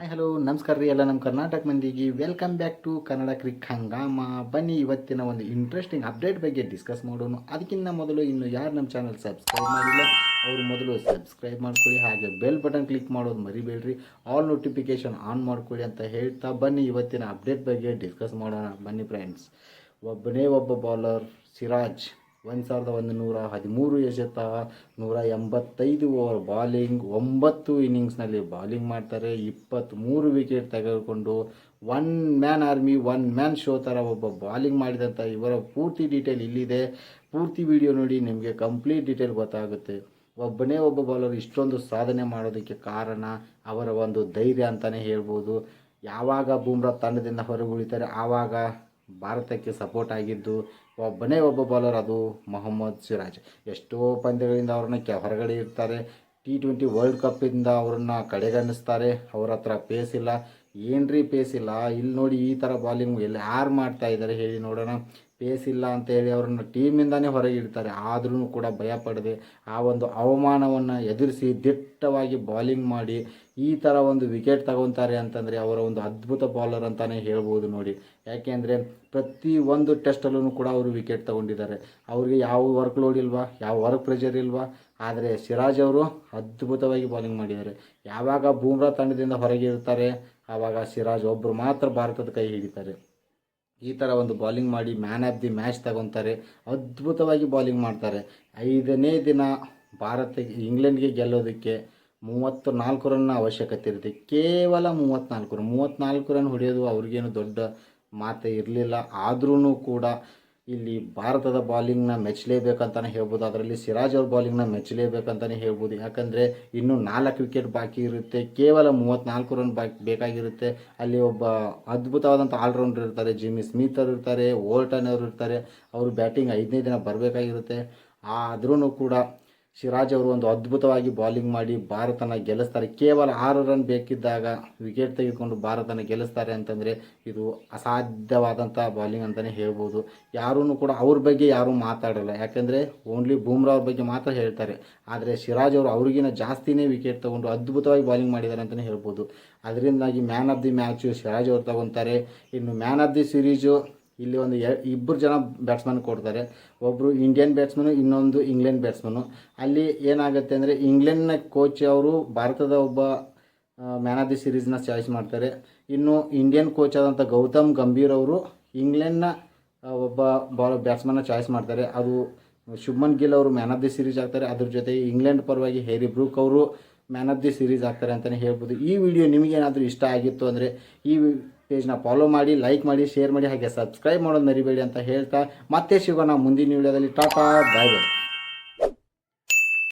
Hi hello ನಮಸ್ಕಾರ ರೀ ಎಲ್ಲ ನಮ್ಮ ಕರ್ನಾಟಕ ಮಂದಿಗೆ. Welcome back to Kannada cric Hangama ಬನ್ನಿ ಇವತ್ತಿನ ಒಂದು ಇಂಟ್ರೆಸ್ಟಿಂಗ್ ಅಪ್ಡೇಟ್ ಬಗ್ಗೆ ಡಿಸ್ಕಸ್ ಮಾಡೋಣ. ಅದಕ್ಕಿಂತ ಮೊದಲು ಇನ್ನು ಯಾರು ನಮ್ಮ ಚಾನಲ್ ಸಬ್ಸ್ಕ್ರೈಬ್ ಮಾಡಿಲ್ಲ, ಅವರು ಮೊದಲು ಸಬ್ಸ್ಕ್ರೈಬ್ ಮಾಡ್ಕೊಳ್ಳಿ. ಹಾಗೆ ಬೆಲ್ ಬಟನ್ ಕ್ಲಿಕ್ ಮಾಡೋದು ಮರಿಬೇಡ್ರಿ. ಆಲ್ ನೋಟಿಫಿಕೇಶನ್ ಆನ್ ಮಾಡ್ಕೊಳ್ಳಿ ಅಂತ ಹೇಳ್ತಾ ಬನ್ನಿ ಇವತ್ತಿನ ಅಪ್ಡೇಟ್ ಬಗ್ಗೆ ಡಿಸ್ಕಸ್ ಮಾಡೋಣ. ಬನ್ನಿ ಫ್ರೆಂಡ್ಸ್ ಒಬ್ಬನೇ ಒಬ್ಬ ಬೌಲರ್ ಸಿರಾಜ್ ಒಂದು ಸಾವಿರದ ಒಂದು ನೂರ ಹದಿಮೂರು ಎಸೆತ ನೂರ ಎಂಬತ್ತೈದು ಓವರ್ ಬಾಲಿಂಗ್, ಒಂಬತ್ತು ಇನ್ನಿಂಗ್ಸ್ನಲ್ಲಿ ಬಾಲಿಂಗ್ ಮಾಡ್ತಾರೆ. ಇಪ್ಪತ್ತ್ಮೂರು ವಿಕೆಟ್ ತೆಗೆದುಕೊಂಡು one man army, one man show ಥರ ಒಬ್ಬ ಬಾಲಿಂಗ್ ಮಾಡಿದಂಥ ಇವರ ಪೂರ್ತಿ ಡೀಟೇಲ್ ಇಲ್ಲಿದೆ. ಪೂರ್ತಿ ವಿಡಿಯೋ ನೋಡಿ ನಿಮಗೆ ಕಂಪ್ಲೀಟ್ ಡೀಟೇಲ್ ಗೊತ್ತಾಗುತ್ತೆ. ಒಬ್ಬನೇ ಒಬ್ಬ ಬಾಲರ್ ಇಷ್ಟೊಂದು ಸಾಧನೆ ಮಾಡೋದಕ್ಕೆ ಕಾರಣ ಅವರ ಒಂದು ಧೈರ್ಯ ಅಂತಲೇ ಹೇಳ್ಬೋದು. ಯಾವಾಗ ಬೂಮ್ರಾ ತಂಡದಿಂದ ಹೊರಗುಳಿತಾರೆ, ಆವಾಗ ಭಾರತಕ್ಕೆ ಸಪೋರ್ಟ್ ಆಗಿದ್ದು ಒಬ್ಬನೇ ಒಬ್ಬ ಬೌಲರ್ ಅದು ಮೊಹಮ್ಮದ್ ಸಿರಾಜ್. ಎಷ್ಟೋ ಪಂದ್ಯಗಳಿಂದ ಅವ್ರನ್ನ ಕೆ ಹೊರಗಡೆ ಇರ್ತಾರೆ ಟಿ ಟ್ವೆಂಟಿ ವರ್ಲ್ಡ್ ಕಪ್ಪಿಂದ ಅವ್ರನ್ನ ಕಡೆಗಣಿಸ್ತಾರೆ. ಅವ್ರ ಹತ್ರ ಪೇಸ್ ಇಲ್ಲ. ಏನ್ರಿ ಪೇಸ್ ಇಲ್ಲ ಇಲ್ಲಿ ನೋಡಿ ಈ ಥರ ಬಾಲಿಂಗ್ ಎಲ್ಲಿ ಯಾರು ಮಾಡ್ತಾ ಇದ್ದಾರೆ ಹೇಳಿ ನೋಡೋಣ. ಪೇಸ್ ಇಲ್ಲ ಅಂತ ಹೇಳಿ ಅವ್ರನ್ನ ಟೀಮಿಂದಲೇ ಹೊರಗೆ ಇಡ್ತಾರೆ. ಆದ್ರೂ ಕೂಡ ಭಯ ಪಡದೆ. ಆ ಒಂದು ಅವಮಾನವನ್ನು ಎದುರಿಸಿ ದಿಟ್ಟವಾಗಿ ಬಾಲಿಂಗ್ ಮಾಡಿ ಈ ಥರ ಒಂದು ವಿಕೆಟ್ ತಗೊತಾರೆ ಅಂತಂದರೆ ಅವರ ಒಂದು ಅದ್ಭುತ ಬಾಲರ್ ಅಂತಲೇ ಹೇಳ್ಬೋದು ನೋಡಿ. ಯಾಕೆಂದರೆ ಪ್ರತಿ ಒಂದು ಟೆಸ್ಟಲ್ಲೂ ಕೂಡ ಅವರು ವಿಕೆಟ್ ತಗೊಂಡಿದ್ದಾರೆ. ಅವ್ರಿಗೆ ಯಾವ ವರ್ಕ್ ಲೋಡ್ ಇಲ್ವಾ? ಯಾವ ವರ್ಕ್ ಪ್ರೆಷರ್ ಇಲ್ವಾ? ಆದರೆ ಸಿರಾಜ್ ಅವರು ಅದ್ಭುತವಾಗಿ ಬೌಲಿಂಗ್ ಮಾಡಿದ್ದಾರೆ. ಯಾವಾಗ ಬೂಮ್ರಾ ತಂಡದಿಂದ ಹೊರಗೆ ಇರ್ತಾರೆ ಆವಾಗ ಸಿರಾಜ್ ಒಬ್ಬರು ಮಾತ್ರ ಭಾರತದ ಕೈ ಹಿಡಿತಾರೆ. ಈ ಥರ ಒಂದು ಬೌಲಿಂಗ್ ಮಾಡಿ ಮ್ಯಾನ್ ಆಫ್ ದಿ ಮ್ಯಾಚ್ ತಗೊತಾರೆ. ಅದ್ಭುತವಾಗಿ ಬೌಲಿಂಗ್ ಮಾಡ್ತಾರೆ. ಐದನೇ ದಿನ ಭಾರತ, ಇಂಗ್ಲೆಂಡ್ಗೆ ಗೆಲ್ಲೋದಕ್ಕೆ ಮೂವತ್ತು ನಾಲ್ಕು ರನ್ನ ಅವಶ್ಯಕತೆ ಇರುತ್ತೆ. ಕೇವಲ ಮೂವತ್ತ್ನಾಲ್ಕು ರನ್ ಮೂವತ್ತ್ನಾಲ್ಕು ರನ್ ಹೊಡೆಯೋದು ಅವ್ರಿಗೇನು ದೊಡ್ಡ ಮಾತೇ ಇರಲಿಲ್ಲ. ಆದ್ರೂ ಕೂಡ ಇಲ್ಲಿ ಭಾರತದ ಬಾಲಿಂಗ್ನ ಮೆಚ್ಚಲೇಬೇಕಂತಲೇ ಹೇಳ್ಬೋದು. ಅದರಲ್ಲಿ ಸಿರಾಜ್ ಅವ್ರ ಬಾಲಿಂಗ್ನ ಮೆಚ್ಚಲೇಬೇಕಂತಲೇ ಹೇಳ್ಬೋದು. ಯಾಕಂದರೆ ಇನ್ನೂ ನಾಲ್ಕು ವಿಕೆಟ್ ಬಾಕಿ ಇರುತ್ತೆ. ಕೇವಲ ಮೂವತ್ತ್ನಾಲ್ಕು ರನ್ ಬಾಕಿ ಬೇಕಾಗಿರುತ್ತೆ. ಅಲ್ಲಿ ಒಬ್ಬ ಅದ್ಭುತವಾದಂಥ ಆಲ್ರೌಂಡರ್ ಇರ್ತಾರೆ ಜಿಮ್ಮಿ ಸ್ಮಿತ್ ಅವರು ಇರ್ತಾರೆ ಓಲ್ಟನ್ ಅವರು ಇರ್ತಾರೆ. ಅವರು ಬ್ಯಾಟಿಂಗ್ ಐದನೇ ದಿನ ಬರಬೇಕಾಗಿರುತ್ತೆ. ಆದ್ರೂ ಕೂಡ ಸಿರಾಜ್ ಅವರು ಒಂದು ಅದ್ಭುತವಾಗಿ ಬಾಲಿಂಗ್ ಮಾಡಿ ಭಾರತನ ಗೆಲ್ಲಿಸ್ತಾರೆ. ಕೇವಲ ಆರು ರನ್ ಬೇಕಿದ್ದಾಗ ವಿಕೆಟ್ ತೆಗೆದುಕೊಂಡು ಭಾರತನ ಗೆಲ್ಲಿಸ್ತಾರೆ ಅಂತಂದರೆ ಇದು ಅಸಾಧ್ಯವಾದಂಥ ಬಾಲಿಂಗ್ ಅಂತಲೇ ಹೇಳ್ಬೋದು. ಯಾರೂ ಕೂಡ ಅವ್ರ ಬಗ್ಗೆ ಯಾರೂ ಮಾತಾಡಲ್ಲ. ಯಾಕೆಂದರೆ ಓನ್ಲಿ ಬೂಮ್ರಾ ಅವ್ರ ಬಗ್ಗೆ ಮಾತ್ರ ಹೇಳ್ತಾರೆ. ಆದರೆ ಸಿರಾಜ್ ಅವರು ಅವ್ರಿಗಿನ ಜಾಸ್ತಿನೇ ವಿಕೆಟ್ ತೊಗೊಂಡು ಅದ್ಭುತವಾಗಿ ಬಾಲಿಂಗ್ ಮಾಡಿದ್ದಾರೆ ಅಂತಲೇ ಹೇಳ್ಬೋದು. ಅದರಿಂದಾಗಿ man of the match Siraj ಅವರು ತಗೊತಾರೆ. ಇನ್ನು ಮ್ಯಾನ್ ಆಫ್ ದಿ ಸಿರೀಸು ಇಲ್ಲಿ ಒಂದು ಇಬ್ಬರು ಜನ ಬ್ಯಾಟ್ಸ್ಮನ್ ಕೊಡ್ತಾರೆ. ಒಬ್ಬರು ಇಂಡಿಯನ್ ಬ್ಯಾಟ್ಸ್ಮನು ಇನ್ನೊಂದು ಇಂಗ್ಲೆಂಡ್ ಬ್ಯಾಟ್ಸ್ಮನು ಅಲ್ಲಿ ಏನಾಗುತ್ತೆ ಅಂದರೆ ಇಂಗ್ಲೆಂಡ್ನ ಕೋಚ್ ಅವರು ಭಾರತದ ಒಬ್ಬ ಮ್ಯಾನ್ ಆಫ್ ದಿ ಸಿರೀಸ್ನ ಚಾಯ್ಸ್ ಮಾಡ್ತಾರೆ. ಇನ್ನು ಇಂಡಿಯನ್ ಕೋಚ್ ಆದಂಥ ಗೌತಮ್ ಗಂಭೀರ್ ಅವರು ಇಂಗ್ಲೆಂಡ್ನ ಒಬ್ಬ ಬಾಲ್ ಬ್ಯಾಟ್ಸ್ಮನ್ನ ಚಾಯ್ಸ್ ಮಾಡ್ತಾರೆ. ಅದು ಶುಭ್ಮನ್ ಗಿಲ್ ಅವರು ಮ್ಯಾನ್ ಆಫ್ ದಿ ಸಿರೀಸ್ ಆಗ್ತಾರೆ. ಅದ್ರ ಜೊತೆ ಇಂಗ್ಲೆಂಡ್ ಪರವಾಗಿ ಹೇರಿ ಬ್ರೂಕ್ ಅವರು ಮ್ಯಾನ್ ಆಫ್ ದಿ ಸಿರೀಸ್ ಆಗ್ತಾರೆ ಅಂತಲೇ ಹೇಳ್ಬೋದು. ಈ ವಿಡಿಯೋ ನಿಮಗೇನಾದರೂ ಇಷ್ಟ ಆಗಿತ್ತು ಅಂದರೆ ಈ ಪೇಜ್ನ ಫಾಲೋ ಮಾಡಿ ಲೈಕ್ ಮಾಡಿ ಶೇರ್ ಮಾಡಿ, ಹಾಗೆ ಸಬ್ಸ್ಕ್ರೈಬ್ ಮಾಡೋದು ಮರಿಬೇಡಿ ಅಂತ ಹೇಳ್ತಾ ಮತ್ತೆ ಸಿಗೋಣ ಮುಂದಿನ ವಿಡಿಯೋದಲ್ಲಿ. ಟಾಟಾ ಬಾಯ್ ಬಾಯ್